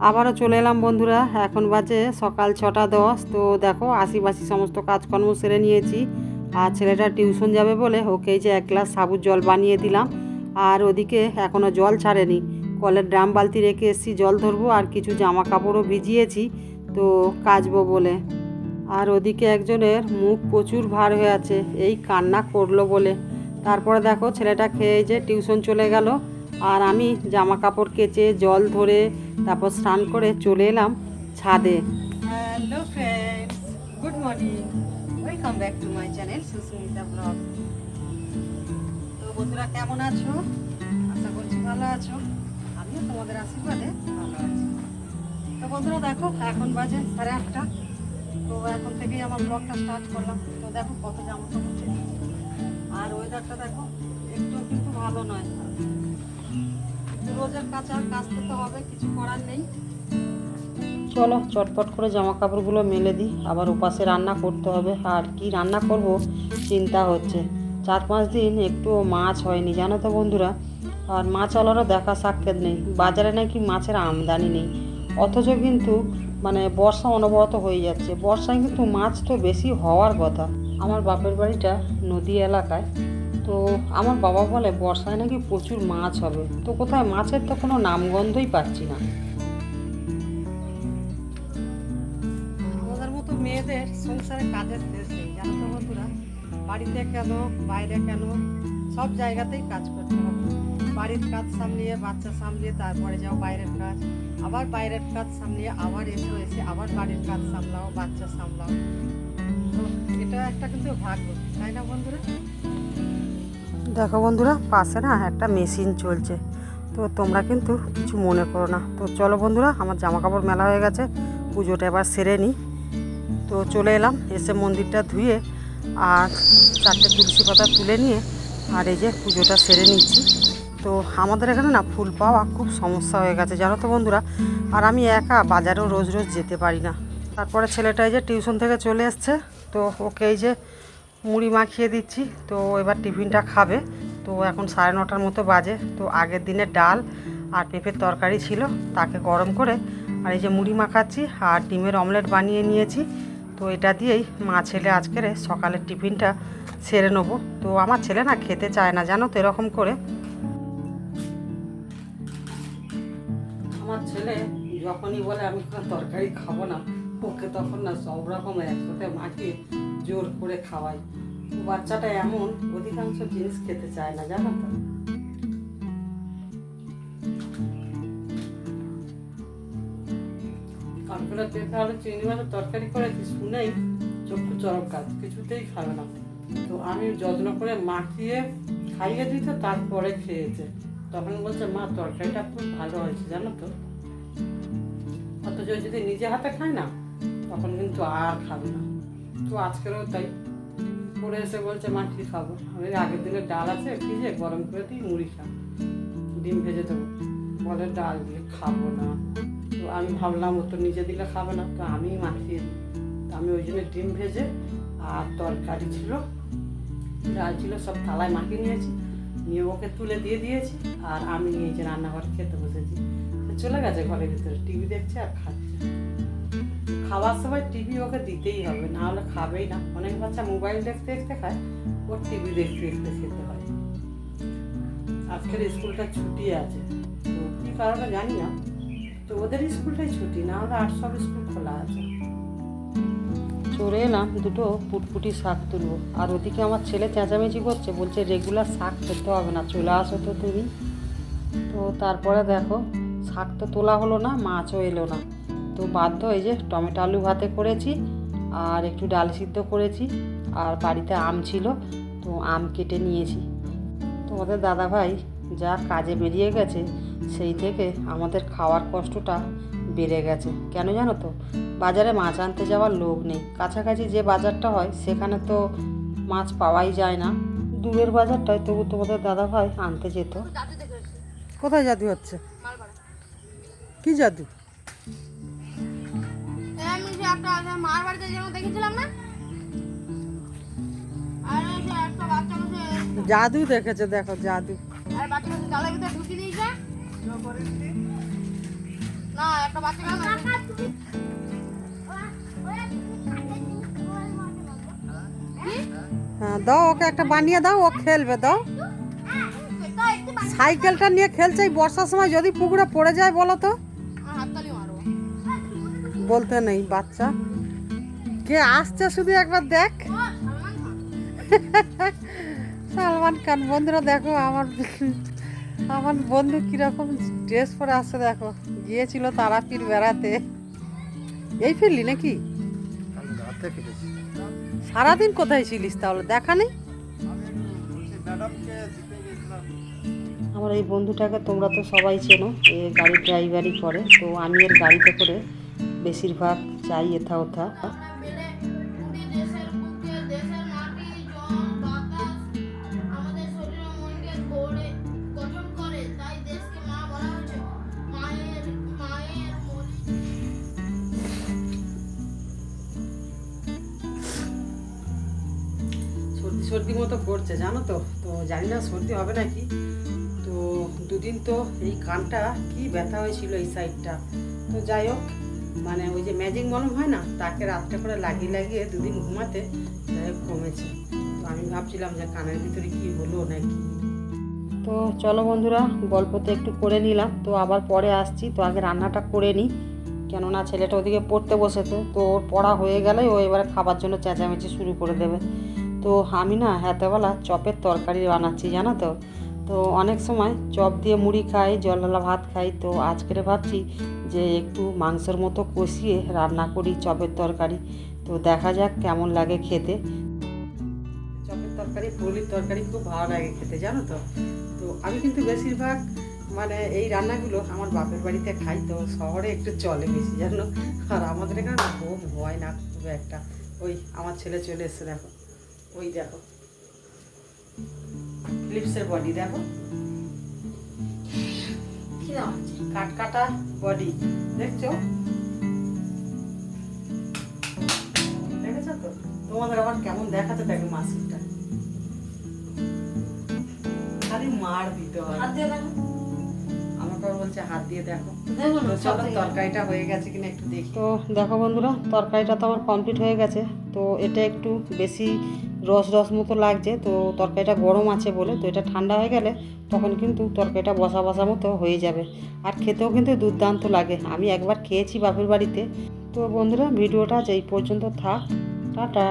আবারও চলে এলাম বন্ধুরা, এখন বাজে সকাল ছটা দশ। তো দেখো আশিপাশি সমস্ত কাজকর্ম সেরে নিয়েছি। আর ছেলেটা টিউশন যাবে বলে ওকে যে এক গ্লাস সাবুর জল বানিয়ে দিলাম। আর ওদিকে এখনও জল ছাড়েনি। কলের ড্রাম বালতি রেখে এসেছি, জল ধরবো আর কিছু জামা কাপড়ও ভিজিয়েছি। তো কাচবো বলে। আর ওদিকে একজনের মুখ প্রচুর ভার হয়ে আছে, এই কান্না করল বলে। তারপরে দেখো, ছেলেটা খেয়ে যে টিউশন চলে গেল। আর আমি জামা কাপড় কেচে, জল ধরে তারপর স্নান করে চলে এলাম ছাদে। Hello friends good morning welcome back to my channel Susmita vlog তো বন্ধুরা, কেমন আছো? আশা করছি ভালো আছো। আমিও তোমাদের আশীর্বাদে ভালো আছি। তো বন্ধুরা, দেখো, এখন বাজে সাড়ে আটটা। তো এখন থেকেই আমার ব্লগটা স্টার্ট করলাম। তো দেখো, কত জামা কাপড় আর ওয়েদারটা দেখো, একটু কিন্তু ভালো নয়। চলো, চটপট করে জামা কাপড়গুলো মেলে দিই। আবার উপাসে রান্না করতে হবে। আর কি রান্না করব, চিন্তা হচ্ছে। চার পাঁচ দিন একটু মাছ হয়নি, জানো তো বন্ধুরা? আর মাছওয়ালারও দেখা সাক্ষাৎ নেই। বাজারে নাকি মাছের আমদানি নেই। অথচ কিন্তু মানে বর্ষা অনবরত হয়ে যাচ্ছে। বর্ষায় কিন্তু মাছ তো বেশি হওয়ার কথা। আমার বাপের বাড়িটা নদী এলাকায়। তো আমার বাবা বলে, বর্ষায় নাকি প্রচুর মাছ হবে। তো কোথায়? মাছের তো কোনো নামগন্ধই পাচ্ছি না। আমাদের মতো মেয়েদের সংসারে কাজের শেষ নেই, জানো তো বন্ধুরা? বাড়িতে কেন, বাইরে কেন? সব জায়গাতেই কাজ করতে হবে। বাড়ির কাজ সামলিয়ে, বাচ্চা সামলিয়ে, তারপরে যাও বাইরের কাজ। আবার বাইরের কাজ সামলিয়ে, আবার এসো, এসে আবার বাড়ির কাজ সামলাও, বাচ্চা সামলাও। তো এটা একটা কিন্তু ভাগ্য, তাই না বন্ধুরা? দেখো বন্ধুরা, পাশে না একটা মেশিন চলছে। তো তোমরা কিন্তু কিছু মনে করো না। তো চলো বন্ধুরা, আমার জামা কাপড় মেলা হয়ে গেছে, পুজোটা এবার সেরে নিই। তো চলে এলাম, এসে মন্দিরটা ধুয়ে আর চারটে তুলসী পাতা তুলে নিয়ে আর এই যে পুজোটা সেরে নিচ্ছি। তো আমাদের এখানে না ফুল পাওয়া খুব সমস্যা হয়ে গেছে, জানো তো বন্ধুরা। আর আমি একা বাজারেও রোজ রোজ যেতে পারি না। তারপরে ছেলেটা এই যে টিউশন থেকে চলে এসছে, তো ওকে এই যে মুড়ি মাখিয়ে দিচ্ছি। তো এবার টিফিনটা খাবে। তো এখন সাড়ে নটার মতো বাজে। তো আগের দিনে ডাল আর পেঁপের তরকারি ছিল, তাকে গরম করে আর এই যে মুড়ি মাখাচ্ছি আর ডিমের অমলেট বানিয়ে নিয়েছি। তো এটা দিয়েই মা ছেলে আজকের সকালের টিফিনটা সেরে নেব। তো আমার ছেলে না খেতে চায় না, জানো তো এরকম করে। আমার ছেলে যখনই বলে আমি তরকারি খাব না, ওকে তখন না সব রকম একসাথে মাখিয়ে জোর করে খাওয়াই। বাচ্চাটা এমন, অধিকাংশ জিনিস খেতে চায় না, জানো তো। কালকে পেঁপে চিংড়ি মাছের তরকারি করেছি শুনেই চক্ষু চরক কাজ, কিছুতেই খাবে না। তো আমি যত্ন করে মাখিয়ে খাইয়ে দিই তো তারপরে খেয়েছে। তখন বলছে, মা, তরকারিটা খুব ভালো হয়েছে, জানো তো। অথচ যদি নিজে হাতে খায় না, তখন কিন্তু আর খাবে না। তো আজকেরও তাই। পরে এসে বলছে, মা খাব? আমি আগের দিনের ডাল আছে ফ্রিজে গরম করে দিই, মুড়ি খা ডিম ভেজে দেবো। বলে, ডাল দিয়ে খাব না। তো আমি ভাবলাম, ও তো নিজে দিলে খাবে না। তো আমি মাখিয়ে দিই। তো আমি ওই জন্য ডিম ভেজে আর তরকারি ছিল, ডাল ছিল, সব থালায় মাখিয়ে নিয়েছি। নিয়ে ওকে তুলে দিয়ে দিয়েছি আর আমি এই যে রান্নাঘর খেতে বসেছি। চলে গেছে ঘরের ভিতরে, টিভি দেখছে আর খাচ্ছে। খাওয়ার সময় টিভি ওকে দিতেই হবে, না হলে খাবেই না। অনেক বাচ্চা মোবাইল দেখতে দেখতে খায়, ওর টিভি দেখতে দেখতে খেতে হয়। আজকের স্কুলটা ছুটি আছে, তো কী কারণে জানি না, তো ওদের স্কুলটাই ছুটি, না হলে আর সব স্কুল খোলা আছে। চলে এলাম দুটো পুটপুটি শাক তুলবো। আর ওদিকে আমার ছেলে চেঁচামেচি করছে, বলছে রেগুলার শাক খেতে হবে না, চলে আসো তো তুমি। তো তারপরে দেখো, শাক তো তোলা হলো না, মাছও এলো না। তো বাধ্য এই যে টমেটো আলু ভাতে করেছি আর একটু ডাল সিদ্ধ করেছি আর বাড়িতে আম ছিল, তো আম কেটে নিয়েছি। তোমাদের দাদা ভাই যা কাজে বেরিয়ে গেছে, সেই থেকে আমাদের খাওয়ার কষ্টটা বেড়ে গেছে। কেন জানো তো? বাজারে মাছ আনতে যাওয়ার লোক নেই। কাছাকাছি যে বাজারটা হয়, সেখানে তো মাছ পাওয়াই যায় না। দূরের বাজারটায় তবু তোমাদের দাদা ভাই আনতে যেত। কোথায় জাদু হচ্ছে? কি জাদু? আমি যে একটা মার বাড়িতে যেমন দেখেছিলাম না? আর ওই একটা বাচ্চা বসে জাদু দেখেছে দেখো জাদু। আর বাচ্চা বসে জালের ভিতরে ঢুকিয়ে দিয়েছে। না একটা বাচ্চা হ্যাঁ? দাও ওকে একটা বানিয়ে দাও ও খেলবে দাও। সাইকেলটা নিয়ে খেলছে এই বর্ষার সময় যদি পুকুরে পড়ে যায় বলো তো? বলতে নেই, বাচ্চা। কে আসছে শুধু একবার দেখ। সালমান খান, বন্ধুরা দেখো আমার আমার বন্ধু কীরকম ড্রেস পরে আসছে দেখো। গিয়েছিল তারাপীঠ বেড়াতে। এই ফিরলি নাকি? সারাদিন কোথায় ছিলিস তাহলে? দেখা নেই? আমার এই বন্ধুটাকে তোমরা তো সবাই চেনো, এ গাড়ি ড্রাইভারই করে। তো আমি এর গাড়িতে করে বেশিরভাগ চাই এথা ওথা। সর্দি সর্দি মতো করছে, জানো তো? তো জানি না সর্দি হবে নাকি। তো দুদিন তো এই কানটা কি ব্যথা হয়েছিল এই সাইডটা তো যাই হোক মানে ওই যে ম্যাজিক মলম হয় না, তাকে রাত্রে করে লাগিয়ে লাগিয়ে দুদিন ঘুমাতে কমেছে। তো আমি ভাবছিলাম যে কানের ভিতরে কি হলো নাকি। তো চলো বন্ধুরা, গল্প তো একটু করে নিলাম। তো আবার পরে আসছি, তো আগে রান্নাটা করে নিই। কেননা ছেলেটা ওদিকে পড়তে বসেছে, তো ওর পড়া হয়ে গেলে ও এবারে খাবার জন্য চেঁচামেচি শুরু করে দেবে। তো আমি না হাতেবেলা চপের তরকারি বানাচ্ছি, জানো তো? তো অনেক সময় চপ দিয়ে মুড়ি খাই, জলওয়ালা ভাত খাই। তো আজকের ভাবছি যে একটু মাংসের মতো কষিয়ে রান্না করি চপের তরকারি। তো দেখা যাক কেমন লাগে খেতে। চপের তরকারি পুরুলির তরকারি খুব ভালো লাগে খেতে, জানো তো? তো আমি কিন্তু বেশিরভাগ মানে এই রান্নাগুলো আমার বাপের বাড়িতে খাই, তো শহরে একটু চলে বেশি, জানো? আর আমাদের এখানে খুব হয় না, খুব একটা। ওই আমার ছেলে চলে এসছে, দেখো। ওই দেখো। ফিলিপসের বডি দেখো। কাট কাটা বডি দেখছ? দেখেছ তো? তোমাদের আবার কেমন দেখাতে দেখো মাসিকটা। খালি মার দিতে হয়। আমাকে বলছে হাত দিয়ে দেখো। চলো তরকারিটা হয়ে গেছে কিনা একটু দেখি। তো দেখো বন্ধুরা তরকারিটা তো আমার কমপ্লিট হয়ে গেছে। তো এটা একটু বেশি রস রস মতো লাগছে, তো তরকারিটা গরম আছে বলে, তো এটা ঠান্ডা হয়ে গেলে তখন কিন্তু তরকারিটা বসা বসা মতো হয়ে যাবে। আর খেতেও কিন্তু দুর্দান্ত লাগে। আমি একবার খেয়েছি বাপের বাড়িতে। তো বন্ধুরা, ভিডিওটা এই পর্যন্ত থাক। টাটা।